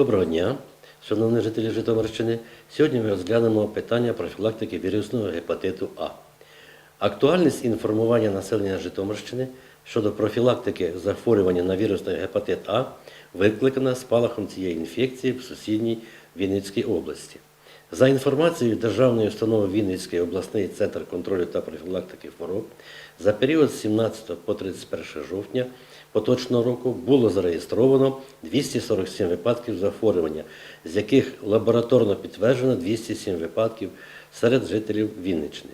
Доброго дня, шановні жителі Житомирщини. Сьогодні ми розглянемо питання профілактики вірусного гепатиту А. Актуальність інформування населення Житомирщини щодо профілактики захворювання на вірусний гепатит А викликана спалахом цієї інфекції в сусідній Вінницькій області. За інформацією Державної установи Вінницький обласний центр контролю та профілактики хвороб, за період з 17 по 31 жовтня поточного року було зареєстровано 247 випадків захворювання, з яких лабораторно підтверджено 207 випадків серед жителів Вінниччини.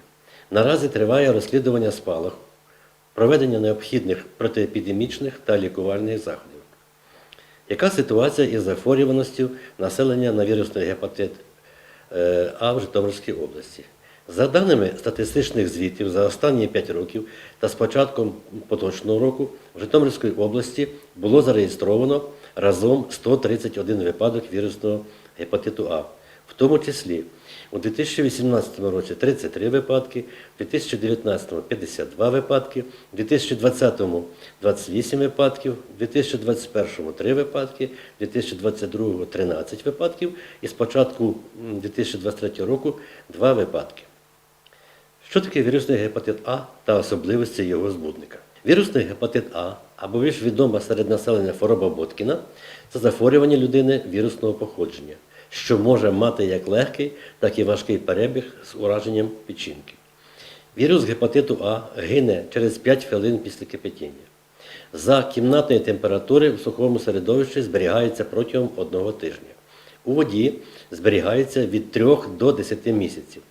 Наразі триває розслідування спалаху, проведення необхідних протиепідемічних та лікувальних заходів. Яка ситуація із захворюваністю населення на вірусний гепатит А в Житомирській області? За даними статистичних звітів за останні 5 років та з початком поточного року в Житомирській області було зареєстровано разом 131 випадок вірусного гепатиту А, в тому числі у 2018 році 33 випадки, у 2019 52 випадки, у 2020 28 випадків, у 2021 3 випадки, у 2022 13 випадків і з початку 2023 року 2 випадки. Що таке вірусний гепатит А та особливості його збудника? Вірусний гепатит А, або більш відома серед населення хвороба Боткіна, це захворювання людини вірусного походження, що може мати як легкий, так і важкий перебіг з ураженням печінки. Вірус гепатиту А гине через 5 хвилин після кипятіння. За кімнатної температури в сухому середовищі зберігається протягом одного тижня. У воді зберігається від 3 до 10 місяців.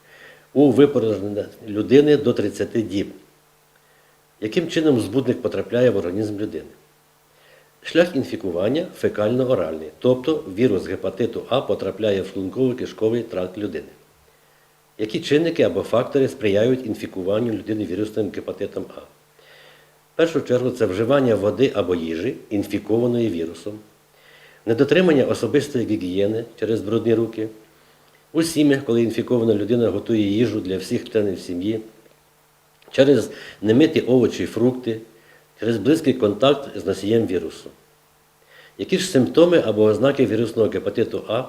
У випорожнення людини до 30 діб. Яким чином збудник потрапляє в організм людини? Шлях інфікування фекально-оральний, тобто вірус гепатиту А потрапляє в шлунково-кишковий тракт людини. Які чинники або фактори сприяють інфікуванню людини вірусним гепатитом А? В першу чергу це вживання води або їжі, інфікованої вірусом, недотримання особистої гігієни через брудні руки, у сім'ях, коли інфікована людина готує їжу для всіх членів сім'ї, через немиті овочі і фрукти, через близький контакт з носієм вірусу. Які ж симптоми або ознаки вірусного гепатиту А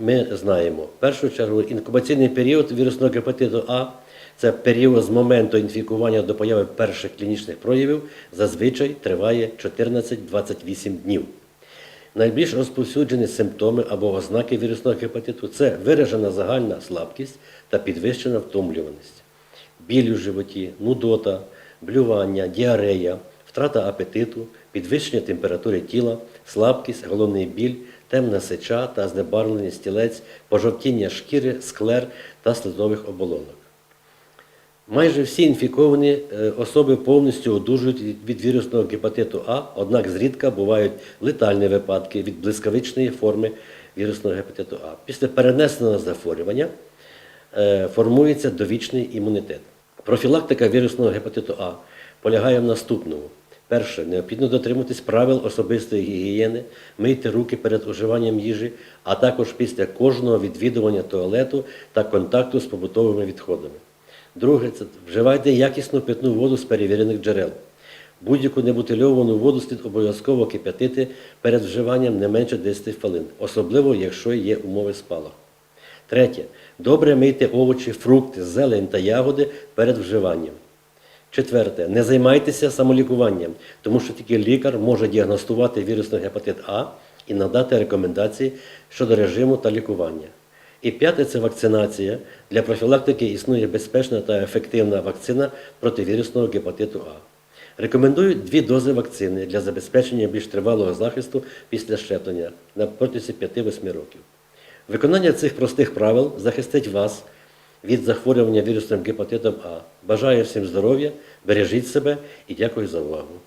ми знаємо? В першу чергу, інкубаційний період вірусного гепатиту А це період з моменту інфікування до появи перших клінічних проявів, зазвичай триває 14-28 днів. Найбільш розповсюджені симптоми або ознаки вірусного гепатиту це виражена загальна слабкість та підвищена втомлюваність, біль у животі, нудота, блювання, діарея, втрата апетиту, підвищення температури тіла, слабкість, головний біль, темна сеча та знебарвлений стілець, пожовтіння шкіри, склер та слизових оболонок. Майже всі інфіковані е, особи повністю одужують від- від вірусного гепатиту А, однак зрідка бувають летальні випадки від блискавичної форми вірусного гепатиту А. Після перенесеного захворювання е, формується довічний імунітет. Профілактика вірусного гепатиту А полягає в наступному. Перше, необхідно дотримуватись правил особистої гігієни, мийте руки перед уживанням їжі, а також після кожного відвідування туалету та контакту з побутовими відходами. Друге, це вживайте якісну питну воду з перевірених джерел. Будь-яку небутильовану воду слід обов'язково кип'ятити перед вживанням не менше 10 хвилин, особливо якщо є умови спалаху. Третє. Добре мийте овочі, фрукти, зелень та ягоди перед вживанням. Четверте. Не займайтеся самолікуванням, тому що тільки лікар може діагностувати вірусний гепатит А і надати рекомендації щодо режиму та лікування. І п'яте це вакцинація. Для профілактики існує безпечна та ефективна вакцина проти вірусного гепатиту А. Рекомендую дві дози вакцини для забезпечення більш тривалого захисту після щеплення на протязі 5-8 років. Виконання цих простих правил захистить вас від захворювання вірусним гепатитом А. Бажаю всім здоров'я, бережіть себе і дякую за увагу.